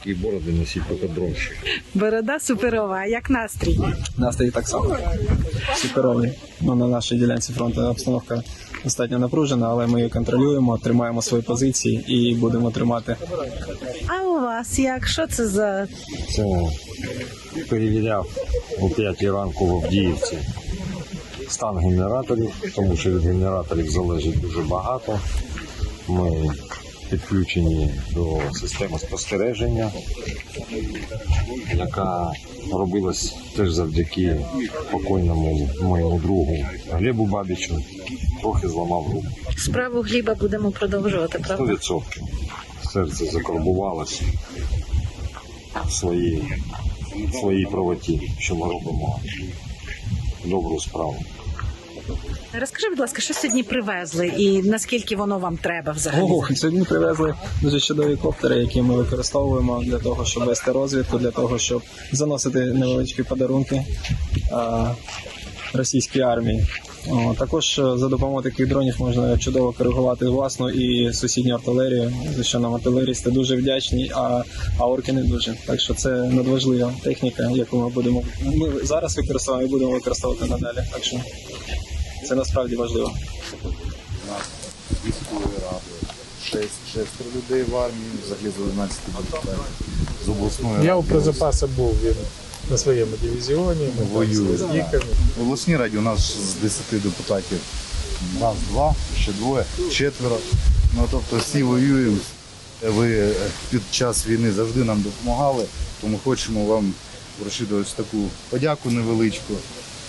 такі бороди носіть покадромщик. Борода суперова. Як настрій? Настрій так само. Суперовий. Ну, на нашій ділянці фронту обстановка достатньо напружена, але ми її контролюємо, тримаємо свої позиції і будемо тримати. А у вас як? Що це за Це перевіряв о 5 ранку в Авдіївці стан генераторів, тому що від генераторів залежить дуже багато. Ми підключені до системи спостереження, яка робилась теж завдяки покойному моєму другу Глебу Бабічу. Трохи зламав руку. справу Гліба будемо продовжувати, правда? 100%. Серце в своїй, в своїй правоті, що ми робимо добру справу. Розкажи, будь ласка, що сьогодні привезли і наскільки воно вам треба взагалі? Ого, сьогодні привезли дуже чудові коптери, які ми використовуємо для того, щоб вести розвідку, для того, щоб заносити невеличкі подарунки а, російській армії. О, також е, за допомогою таких дронів можна чудово коригувати власну і сусідню артилерію, за що нам артилерісти дуже вдячні, а, а орки не дуже. Так що це надважлива техніка, яку ми будемо ми зараз використовуємо і будемо використовувати надалі. Так що це насправді важливо. У нас військової ради, шесть, шестеро людей в армії, взагалі з 11 депутатів, з обласної Я у ради. призапаса був він на своєму дивізіоні, ми Воює. з ліками. В обласній раді у нас з 10 депутатів нас два, ще двоє, четверо. Ну тобто всі воюємо. Ви під час війни завжди нам допомагали, тому хочемо вам вручити ось таку подяку невеличку,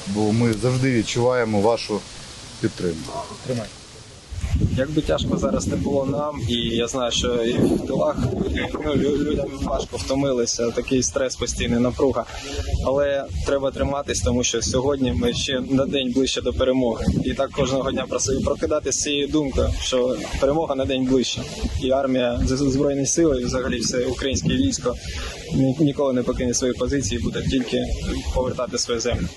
бо ми завжди відчуваємо вашу підтримку. Тримай. Як би тяжко зараз не було нам, і я знаю, що і в тилах ну, людям важко втомилися, такий стрес постійний, напруга. Але треба триматись, тому що сьогодні ми ще на день ближче до перемоги. І так кожного дня просив прокидати з цією думкою, що перемога на день ближче. І армія збройні сили, і взагалі все українське військо ніколи не покине свої позиції, буде тільки повертати свою землю.